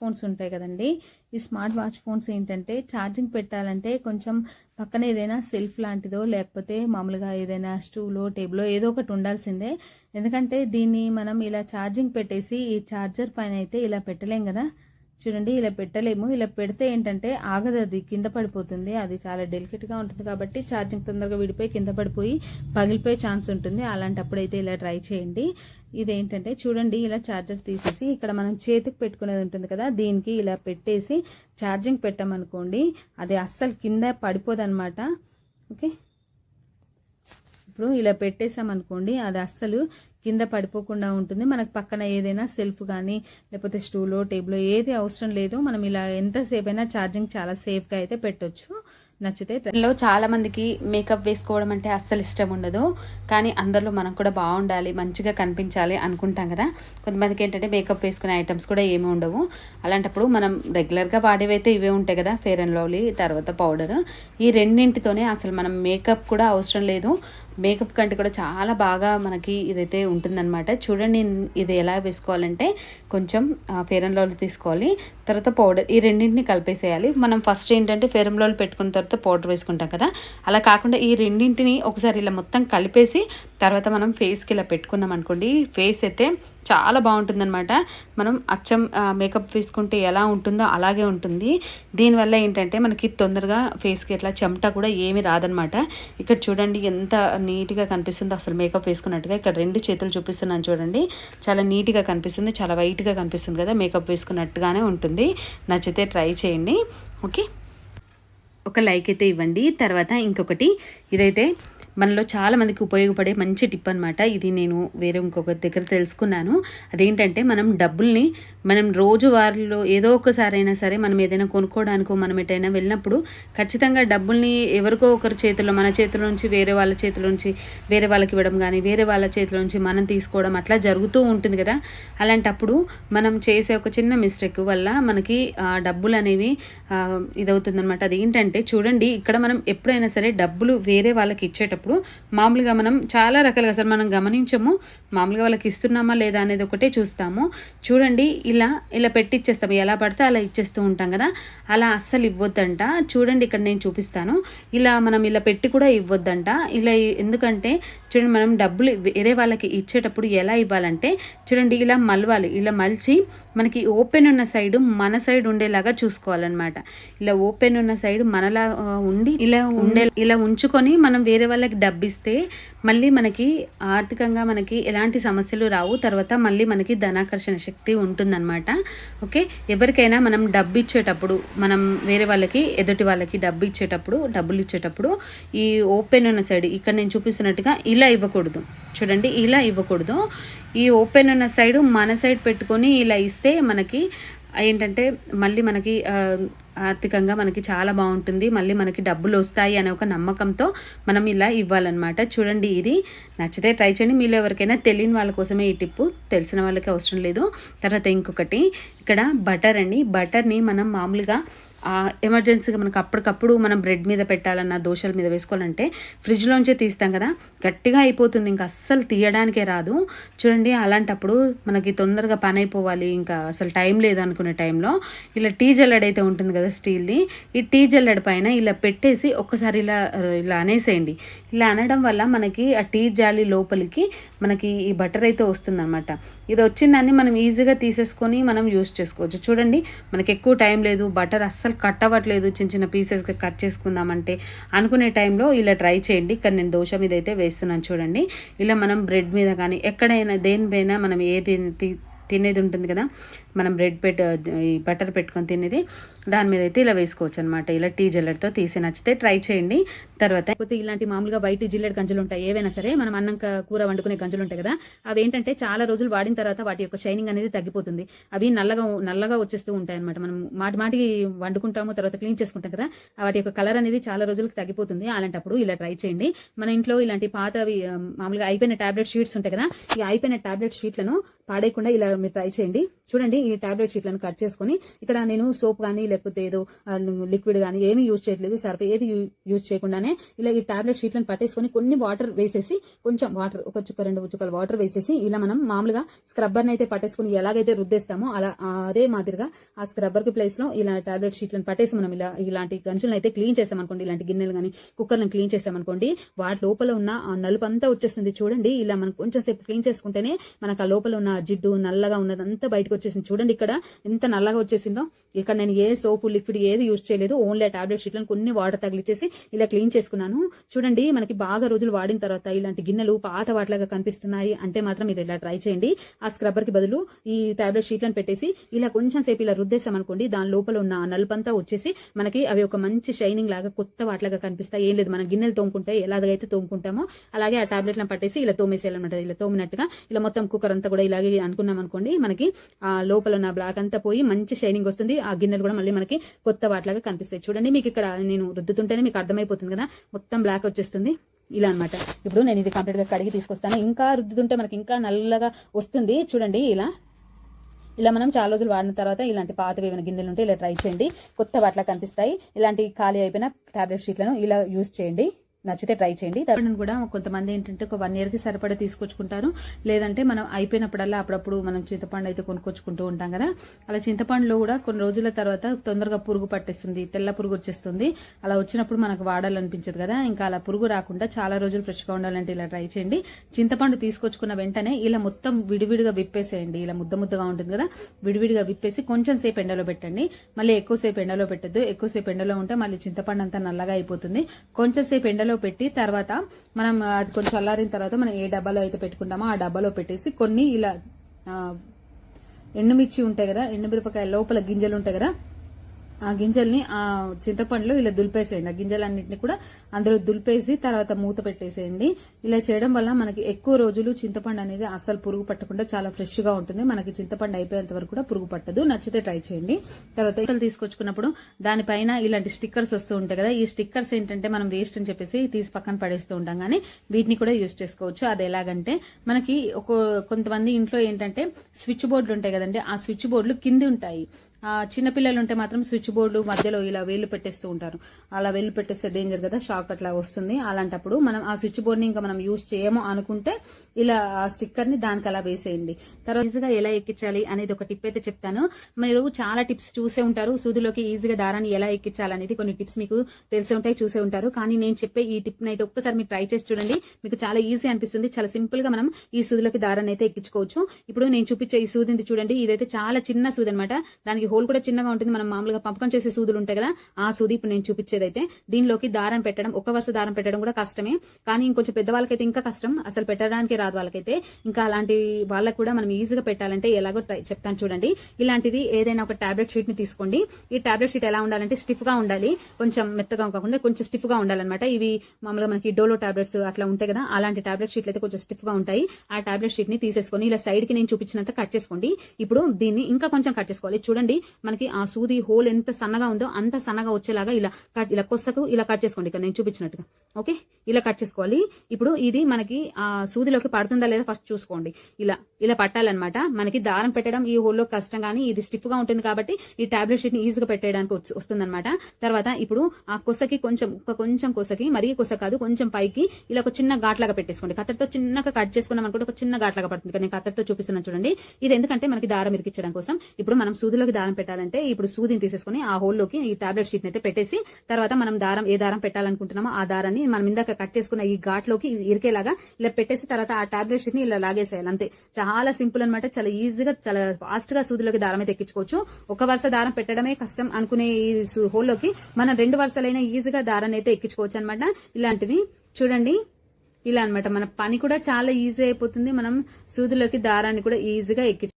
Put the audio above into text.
Phones ఉంటాయి కదండి. ఈ స్మార్ట్ వాచ్ ఫోన్స్ ఏంటంటే ఛార్జింగ్ పెట్టాలంటే కొంచెం పక్కన ఏదైనా సెల్ఫ్ లాంటిదో లేకపోతే మామూలుగా ఏదైనా స్టూలో టేబులో ఏదో ఒకటి ఉండాల్సిందే. ఎందుకంటే దీన్ని మనం ఇలా ఛార్జింగ్ పెట్టేసి ఈ ఛార్జర్ పైన అయితే ఇలా పెట్టలేం కదా. చూడండి ఇలా పెట్టలేము. ఇలా పెడితే ఏంటంటే ఆగదు అది కింద పడిపోతుంది. అది చాలా డెలికేట్గా ఉంటుంది కాబట్టి ఛార్జింగ్ తొందరగా విడిపోయి కింద పడిపోయి పగిలిపోయే ఛాన్స్ ఉంటుంది. అలాంటప్పుడు అయితే ఇలా ట్రై చేయండి. ఇదేంటంటే చూడండి ఇలా ఛార్జర్ తీసేసి ఇక్కడ మనం చేతికి పెట్టుకునేది ఉంటుంది కదా దీనికి ఇలా పెట్టేసి ఛార్జింగ్ పెట్టామనుకోండి అది అస్సలు కింద పడిపోదన్నమాట. ఓకే ఇప్పుడు ఇలా పెట్టేసామనుకోండి అది అస్సలు కింద పడిపోకుండా ఉంటుంది. మనకు పక్కన ఏదైనా సెల్ఫ్ కానీ లేకపోతే స్టూలో టేబుల్ ఏది అవసరం లేదు మనం ఇలా ఎంతసేపు అయినా ఛార్జింగ్ చాలా సేఫ్గా అయితే పెట్టొచ్చు. నచ్చితే లో చాలా మందికి మేకప్ వేసుకోవడం అంటే అస్సలు ఇష్టం ఉండదు. కానీ అందరిలో మనం కూడా బాగుండాలి మంచిగా కనిపించాలి అనుకుంటాం కదా. కొంతమందికి ఏంటంటే మేకప్ వేసుకునే ఐటమ్స్ కూడా ఏమీ ఉండవు. అలాంటప్పుడు మనం రెగ్యులర్గా వాడేవైతే ఇవే ఉంటాయి కదా ఫేర్ అండ్ లవ్లీ తర్వాత పౌడర్. ఈ రెండింటితోనే అసలు మనం మేకప్ కూడా అవసరం లేదు. మేకప్ కంటే కూడా చాలా బాగా మనకి ఇదైతే ఉంటుందన్నమాట. చూడండి ఇది ఎలా వేసుకోవాలంటే కొంచెం ఫేర్ అండ్ తీసుకోవాలి. తర్వాత పౌడర్ ఈ రెండింటిని కలిపేసేయాలి. మనం ఫస్ట్ ఏంటంటే ఫేర్ అండ్ పెట్టుకున్న తర్వాత పౌడర్ వేసుకుంటాం కదా. అలా కాకుండా ఈ రెండింటిని ఒకసారి ఇలా మొత్తం కలిపేసి తర్వాత మనం ఫేస్కి ఇలా పెట్టుకున్నాం అనుకోండి ఫేస్ అయితే చాలా బాగుంటుందన్నమాట. మనం అచ్చం మేకప్ వేసుకుంటే ఎలా ఉంటుందో అలాగే ఉంటుంది. దీనివల్ల ఏంటంటే మనకి తొందరగా ఫేస్కి ఇట్లా చెమట కూడా ఏమి రాదనమాట ఇక్కడ చూడండి ఎంత నీట్గా కనిపిస్తుందో అసలు మేకప్ వేసుకున్నట్టుగా. ఇక్కడ రెండు చేతులు చూపిస్తున్నాను చూడండి. చాలా నీట్గా కనిపిస్తుంది చాలా వైట్గా కనిపిస్తుంది కదా మేకప్ వేసుకున్నట్టుగానే ఉంటుంది. నచ్చితే ట్రై చేయండి. ఓకే? ఒక లైక్ అయితే ఇవ్వండి. తర్వాత ఇంకొకటి ఇదైతే మనలో చాలామందికి ఉపయోగపడే మంచి టిప్ అనమాట ఇది నేను వేరే ఇంకొక దగ్గర తెలుసుకున్నాను. అదేంటంటే మనం డబ్బుల్ని మనం రోజువారీలో ఏదో ఒకసారి అయినా సరే మనం ఏదైనా కొనుక్కోవడానికో మనం ఎటైనా వెళ్ళినప్పుడు ఖచ్చితంగా డబ్బుల్ని ఎవరికో ఒకరి చేతిలో మన చేతిలో నుంచి వేరే వాళ్ళ చేతిలో నుంచి వేరే వాళ్ళకి ఇవ్వడం కానీ వేరే వాళ్ళ చేతిలో నుంచి మనం తీసుకోవడం అట్లా జరుగుతూ ఉంటుంది కదా. అలాంటప్పుడు మనం చేసే ఒక చిన్న మిస్టేక్ వల్ల మనకి ఆ, డబ్బులు అనేవి ఇదవుతుందనమాట అది అదేంటంటే చూడండి ఇక్కడ మనం ఎప్పుడైనా సరే డబ్బులు వేరే వాళ్ళకి ఇచ్చేటప్పుడు మామూలుగా మనం చాలా రకాలుగా అసలు మనం గమనించము. మామూలుగా వాళ్ళకి ఇస్తున్నామా లేదా అనేది ఒకటే చూస్తాము. చూడండి ఇలా ఇలా పెట్టిచ్చేస్తాము. ఎలా పడితే అలా ఇచ్చేస్తూ ఉంటాం కదా. అలా అస్సలు ఇవ్వద్దంట. చూడండి ఇక్కడ నేను చూపిస్తాను. ఇలా మనం ఇలా పెట్టి కూడా ఇవ్వద్దంట. ఇలా ఎందుకంటే చూడండి మనం డబ్బులు వేరే వాళ్ళకి ఇచ్చేటప్పుడు ఎలా ఇవ్వాలంటే చూడండి ఇలా మలవాలి ఇలా మలిచి మనకి ఓపెన్ ఉన్న సైడ్ మన సైడ్ ఉండేలాగా చూసుకోవాలన్నమాట. ఇలా ఓపెన్ ఉన్న సైడ్ మనలా ఉండి ఇలా ఉండే ఇలా ఉంచుకొని మనం వేరే వాళ్ళకి డబ్బిస్తే మళ్ళీ మనకి ఆర్థికంగా మనకి ఎలాంటి సమస్యలు రావు. తర్వాత మళ్ళీ మనకి ధనాకర్షణ శక్తి ఉంటుందన్నమాట. ఓకే? ఎవరికైనా మనం డబ్బు ఇచ్చేటప్పుడు మనం వేరే వాళ్ళకి ఎదుటి వాళ్ళకి డబ్బు ఇచ్చేటప్పుడు డబ్బులు ఇచ్చేటప్పుడు ఈ ఓపెన్ ఉన్న సైడ్ ఇక్కడ నేను చూపిస్తున్నట్టుగా ఇలా ఇవ్వకూడదు. చూడండి ఇలా ఇవ్వకూడదు. ఈ ఓపెన్ ఉన్న సైడ్ మన సైడ్ పెట్టుకొని ఇలా ఇస్తే మనకి ఏంటంటే మళ్ళీ మనకి ఆర్థికంగా మనకి చాలా బాగుంటుంది. మళ్ళీ మనకి డబ్బులు వస్తాయి అనే ఒక నమ్మకంతో మనం ఇలా ఇవ్వాలన్నమాట. చూడండి ఇది. నచ్చితే ట్రై చేయండి. మీలో ఎవరికైనా తెలియని వాళ్ళ కోసమే ఈ టిప్పు. తెలిసిన వాళ్ళకి అవసరం లేదు. తర్వాత ఇంకొకటి. ఇక్కడ బటర్ అండి. బటర్ని మనం మామూలుగా ఎమర్జెన్సీగా మనకు అప్పటికప్పుడు మనం బ్రెడ్ మీద పెట్టాలన్నా దోశల మీద వేసుకోవాలంటే ఫ్రిడ్జ్లోంచే తీస్తాం కదా. గట్టిగా అయిపోతుంది. ఇంకా అస్సలు తీయడానికే రాదు. చూడండి అలాంటప్పుడు మనకి తొందరగా పని అయిపోవాలి ఇంకా అసలు టైం లేదు అనుకునే టైంలో. ఇలా టీ జల్లెడ అయితే ఉంటుంది కదా. స్టీల్ది. ఈ టీ జల్లెడ పైన ఇలా పెట్టేసి ఒక్కసారి ఇలా ఇలా అనేసేయండి. ఇలా అనడం వల్ల మనకి ఆ టీ జాలి లోపలికి మనకి ఈ బటర్ అయితే వస్తుందన్నమాట. ఇది వచ్చిందాన్ని మనం ఈజీగా తీసేసుకొని మనం యూస్ చేసుకోవచ్చు. చూడండి మనకి ఎక్కువ టైం లేదు. బటర్ అస్సలు కట్ అవ్వట్లేదు. చిన్న చిన్న పీసెస్గా కట్ చేసుకుందామంటే అనుకునే టైంలో ఇలా ట్రై చేయండి. ఇక్కడ నేను దోశ మీద అయితే వేస్తున్నాను చూడండి. ఇలా మనం బ్రెడ్ మీద కానీ ఎక్కడైనా దేనిపైన మనం ఏది తి- తినేది ఉంటుంది కదా మనం బ్రెడ్ పెట్ ఈ బటర్ పెట్టుకొని తినేది దాని మీద అయితే ఇలా వేసుకోవచ్చు అనమాట ఇలా టీ జిల్లెడ్తో తీసి నచ్చితే ట్రై చేయండి. తర్వాత లేకపోతే ఇలాంటి మామూలుగా బయట జిల్లెడ్ గంజలు ఉంటాయి. ఏవైనా సరే మనం అన్నం కూర వండుకునే గంజలు ఉంటాయి కదా అవి ఏంటంటే చాలా రోజులు వాడిన తర్వాత వాటి యొక్క షైనింగ్ అనేది తగ్గిపోతుంది. అవి నల్లగా నల్లగా వచ్చేస్తూ ఉంటాయి అనమాట మనం మాటి మాటికి వండుకుంటాము తర్వాత క్లీన్ చేసుకుంటాం కదా వాటి యొక్క కలర్ అనేది చాలా రోజులకు తగ్గిపోతుంది. అలాంటప్పుడు ఇలా ట్రై చేయండి. మన ఇంట్లో ఇలాంటి పాతవి మామూలుగా అయిపోయిన టాబ్లెట్ షీట్స్ ఉంటాయి కదా ఈ అయిపోయిన టాబ్లెట్ షీట్లను పాడేయకుండా ఇలా మీరు ట్రై చేయండి. చూడండి ఈ టాబ్లెట్ షీట్లను కట్ చేసుకొని ఇక్కడ నేను సోప్ కానీ లేకపోతే ఏదో లిక్విడ్ కానీ ఏమీ యూజ్ చేయట్లేదు సర్ఫ్ ఏది యూజ్ చేయకుండానే ఇలా ఈ టాబ్లెట్ షీట్లను పట్టేసుకొని కొన్ని వాటర్ వేసేసి కొంచెం వాటర్ ఒక చుక్క రెండు చుక్కలు వాటర్ వేసేసి ఇలా మనం మామూలుగా స్క్రబ్బర్ని అయితే పట్టేసుకొని ఎలాగైతే రుద్దేస్తామో అలా అదే మాదిరిగా ఆ స్క్రబ్బర్కి ప్లేస్లో ఇలా టాబ్లెట్ షీట్లను పట్టేసి మనం ఇలా ఇలాంటి గంచులను అయితే క్లీన్ చేస్తాం అనుకోండి ఇలాంటి గిన్నెలు కానీ కుక్కర్లను క్లీన్ చేస్తాం అనుకోండి వాటి లోపల ఉన్న ఆ నలుపు అంతా వచ్చేస్తుంది చూడండి ఇలా మనం కొంచెం సేపు క్లీన్ చేసుకుంటేనే మనకు ఆ లోపల ఉన్న జిడ్డు నల్లగా ఉన్నదంతా బయటకు వచ్చేసింది చూడండి ఇక్కడ ఎంత నల్లగా వచ్చేసిందో. ఇక్కడ నేను ఏ సోపు లిక్విడ్ ఏది యూజ్ చేయలేదు. ఓన్లీ ఆ టాబ్లెట్ షీట్లను కొన్ని వాటర్ తగిలిచ్చేసి ఇలా క్లీన్ చేసుకున్నాను. చూడండి మనకి బాగా రోజులు వాడిన తర్వాత ఇలాంటి గిన్నెలు పాత వాటిలాగా కనిపిస్తున్నాయి అంటే మాత్రం మీరు ఇలా ట్రై చేయండి. ఆ స్క్రబ్బర్కి బదులు ఈ టాబ్లెట్ షీట్లను పెట్టేసి ఇలా కొంచెం సేపు ఇలా రుద్దేశాం అనుకోండి దాని లోపల ఉన్న నలుపంతా వచ్చేసి మనకి అవి ఒక మంచి షైనింగ్ లాగా కొత్త వాటిలాగా కనిపిస్తాయి. ఏం లేదు మనం గిన్నెలు తోముకుంటే ఎలాగైతే తోముకుంటామో అలాగే ఆ టాబ్లెట్లను పట్టేసి ఇలా తోమేసేయాలన్నమాట. ఇలా తోమినట్టుగా ఇలా మొత్తం కుక్కర్ అంతా కూడా ఇలాగే అనుకున్నాం అనుకోండి మనకి ఆ లోపల ఉన్న బ్లాక్ అంతా పోయి మంచి షైనింగ్ వస్తుంది. ఆ గిన్నెలు కూడా మళ్ళీ మనకి కొత్త వాటిలాగా కనిపిస్తాయి. చూడండి మీకు ఇక్కడ నేను రుద్దుతుంటేనే మీకు అర్థమైపోతుంది కదా. మొత్తం బ్లాక్ వచ్చేస్తుంది. ఇలా అనమాట ఇప్పుడు నేను ఇది కంప్లీట్గా కడిగి తీసుకొస్తాను. ఇంకా రుద్దుతుంటే మనకి ఇంకా నల్లగా వస్తుంది. చూడండి ఇలా. ఇలా మనం చాలా రోజులు వాడిన తర్వాత ఇలాంటి పాతవి ఏమైనా గిన్నెలు ఉంటే ఇలా ట్రై చేయండి. కొత్త వాటిలా కనిపిస్తాయి. ఇలాంటి ఖాళీ అయిపోయిన టాబ్లెట్ షీట్లను ఇలా యూజ్ చేయండి. నచ్చితే ట్రై చేయండి. తాపడం కూడా కొంతమంది ఏంటంటే ఒక వన్ ఇయర్కి సరిపడా తీసుకొచ్చుకుంటారు. లేదంటే మనం అయిపోయినప్పుడల్లా అప్పుడప్పుడు మనం చింతపండు అయితే కొనుక్కొచ్చుకుంటూ ఉంటాం కదా. అలా చింతపండులో కూడా కొన్ని రోజుల తర్వాత తొందరగా పురుగు పట్టేస్తుంది తెల్ల పురుగు వచ్చేస్తుంది. అలా వచ్చినప్పుడు మనకు వాడాలనిపించదు కదా. ఇంకా అలా పురుగు రాకుండా చాలా రోజులు ఫ్రెష్గా ఉండాలంటే ఇలా ట్రై చేయండి. చింతపండు తీసుకొచ్చుకున్న వెంటనే ఇలా మొత్తం విడివిడిగా విప్పేసేయండి. ఇలా ముద్ద ముద్దగా ఉంటుంది కదా. విడివిడిగా విప్పేసి కొంచెం సేపు ఎండలో పెట్టండి. మళ్ళీ ఎక్కువసేపు ఎండలో పెట్టద్దు. ఎక్కువసేపు ఎండలో ఉంటే మళ్ళీ చింతపండు అంతా నల్లగా అయిపోతుంది. కొంచెం సేపు ఎండలో పెట్టి తర్వాత మనం అది కొంచెం చల్లారిన తర్వాత మనం ఏ డబ్బాలో అయితే పెట్టుకుంటామో ఆ డబ్బాలో పెట్టేసి కొన్ని ఇలా ఎండుమిర్చి ఉంటాయి కదా ఎండుమిరపకాయ లోపల గింజలు ఉంటాయి కదా ఆ గింజల్ని ఆ చింతపండులో ఇలా దులిపేసేయండి. ఆ గింజలన్నింటినీ కూడా అందులో దులిపేసి తర్వాత మూత పెట్టేసేయండి. ఇలా చేయడం వల్ల మనకి ఎక్కువ రోజులు చింతపండు అనేది అస్సలు పురుగు పట్టకుండా చాలా ఫ్రెష్గా ఉంటుంది. మనకి చింతపండు అయిపోయేంత వరకు కూడా పురుగు పట్టదు. నచ్చితే ట్రై చేయండి. తర్వాత ఇక్కలు తీసుకొచ్చుకున్నప్పుడు దానిపైన ఇలాంటి స్టిక్కర్స్ వస్తూ ఉంటాయి కదా. ఈ స్టిక్కర్స్ ఏంటంటే మనం వేస్ట్ అని చెప్పేసి తీసి పక్కన పడేస్తూ ఉంటాం కానీ వీటిని కూడా యూజ్ చేసుకోవచ్చు. అది ఎలాగంటే మనకి ఒక కొంతమంది ఇంట్లో ఏంటంటే స్విచ్ బోర్డులు ఉంటాయి కదండి. ఆ స్విచ్ బోర్డులు కింది ఉంటాయి. చిన్నపిల్లలు ఉంటే మాత్రం స్విచ్ బోర్డు మధ్యలో ఇలా వేలు పెట్టేస్తూ ఉంటారు. అలా వేలు పెట్టేస్తే డేంజర్ కదా షాక్ అట్లా వస్తుంది. అలాంటప్పుడు మనం ఆ స్విచ్ బోర్డ్ని ఇంకా మనం యూజ్ చేయము అనుకుంటే ఇలా ఆ స్టిక్కర్ని దానికి అలా వేసేయండి. తర్వాత ఈజీగా ఎలా ఎక్కించాలి అనేది ఒక టిప్ అయితే చెప్తాను. మీరు చాలా టిప్స్ చూసే ఉంటారు. సూదిలోకి ఈజీగా దారాన్ని ఎలా ఎక్కించాలనేది కొన్ని టిప్స్ మీకు తెలిసే ఉంటాయి చూసే ఉంటారు. కానీ నేను చెప్పే ఈ టిప్ అయితే ఒక్కసారి మీరు ట్రై చేసి చూడండి. మీకు చాలా ఈజీ అనిపిస్తుంది. చాలా సింపుల్గా మనం ఈ సూదిలోకి దారాన్ని అయితే ఎక్కించుకోవచ్చు. ఇప్పుడు నేను చూపించే ఈ సూదింది చూడండి. ఇదైతే చాలా చిన్న సూది అనమాట దానికి హోల్ కూడా చిన్నగా ఉంటుంది. మనం మామూలుగా పంపకం చేసే సూదులు ఉంటాయి కదా ఆ సూది ఇప్పుడు నేను చూపించేదైతే దీనిలోకి దారం పెట్టడం ఒక వరుస దారం పెట్టడం కూడా కష్టమే. కానీ ఇంకొంచెం పెద్ద వాళ్ళకైతే ఇంకా కష్టం. అసలు పెట్టడానికి రాదు వాళ్ళకైతే. ఇంకా అలాంటి వాళ్ళకు కూడా మనం ఈజీగా పెట్టాలంటే ఎలాగో చెప్తాను చూడండి. ఇలాంటిది ఏదైనా ఒక టాబ్లెట్ షీట్ని తీసుకోండి. ఈ టాబ్లెట్ షీట్ ఎలా ఉండాలంటే స్టిఫ్గా ఉండాలి. కొంచెం మెత్తగా కాకుండా కొంచెం స్టిఫ్గా ఉండాలన్నమాట. ఇవి మామూలుగా మనకి డోలో టాబ్లెట్స్ అట్లా ఉంటాయి కదా అలాంటి టాబ్లెట్ షీట్లు అయితే కొంచెం స్టిఫ్గా ఉంటాయి. ఆ టాబ్లెట్ షీట్ని తీసేసుకొని ఇలా సైడ్కి నేను చూపించినంత కట్ చేసుకోండి. ఇప్పుడు దీన్ని ఇంకా కొంచెం కట్ చేసుకోవాలి. చూడండి మనకి ఆ సూది హోల్ ఎంత సన్నగా ఉందో అంత సన్నగా వచ్చేలాగా ఇలా కట్ ఇలా కొస్తకు ఇలా కట్ చేసుకోండి. ఇక్కడ నేను చూపించినట్టుగా. ఓకే? ఇలా కట్ చేసుకోవాలి. ఇప్పుడు ఇది మనకి ఆ సూదిలోకి పడుతుందా లేదా ఫస్ట్ చూసుకోండి. ఇలా ఇలా పట్టాలన్నమాట. మనకి దారం పెట్టడం ఈ హోల్లో కష్టం కానీ ఇది స్టిఫ్గా ఉంటుంది కాబట్టి ఈ టాబ్లెట్ షీట్ని ఈజీగా పెట్టేయడానికి వస్తుందన్నమాట. తర్వాత ఇప్పుడు ఆ కొసకి కొంచెం ఒక కొంచెం కొసకి మరీ కొస కాదు కొంచెం పైకి ఇలా ఒక చిన్న ఘాట్లాగా పెట్టేసుకోండి. కత్తెరతో చిన్నగా కట్ చేసుకున్నాం అనుకుంటే ఒక చిన్న ఘాట్లాగా పడుతుంది. ఇక్కడ నేను కత్తెరతో చూపిస్తున్నాను చూడండి. ఇది ఎందుకంటే మనకి దారం ఇరికించడం కోసం. ఇప్పుడు మనం సూదిలోకి దారం దారం పెట్టాలంటే ఇప్పుడు సూదిని తీసేసుకుని ఆ హోల్లోకి ఈ టాబ్లెట్ షీట్ అయితే పెట్టేసి తర్వాత మనం దారం ఏ దారం పెట్టాలనుకుంటున్నామో ఆ దారాన్ని మనం ఇందాక కట్ చేసుకున్న ఈ ఘాట్లోకి ఇరికేలాగా ఇలా పెట్టేసి తర్వాత ఆ టాబ్లెట్ షీట్ని ఇలా లాగేసేయాలి అంతే. చాలా సింపుల్ అన్నమాట చాలా ఈజీగా చాలా ఫాస్ట్గా సూదిలోకి దారం అయితే ఎక్కించుకోవచ్చు. ఒక వరుస దారం పెట్టడమే కష్టం అనుకునే ఈ హోల్లోకి మనం రెండు వరుసలైన ఈజీగా దారాన్ని అయితే ఎక్కించుకోవచ్చు అనమాట ఇలాంటివి చూడండి. ఇలా అన్నమాట మన పని కూడా చాలా ఈజీ అయిపోతుంది. మనం సూదిలోకి దారాన్ని కూడా ఈజీగా ఎక్కి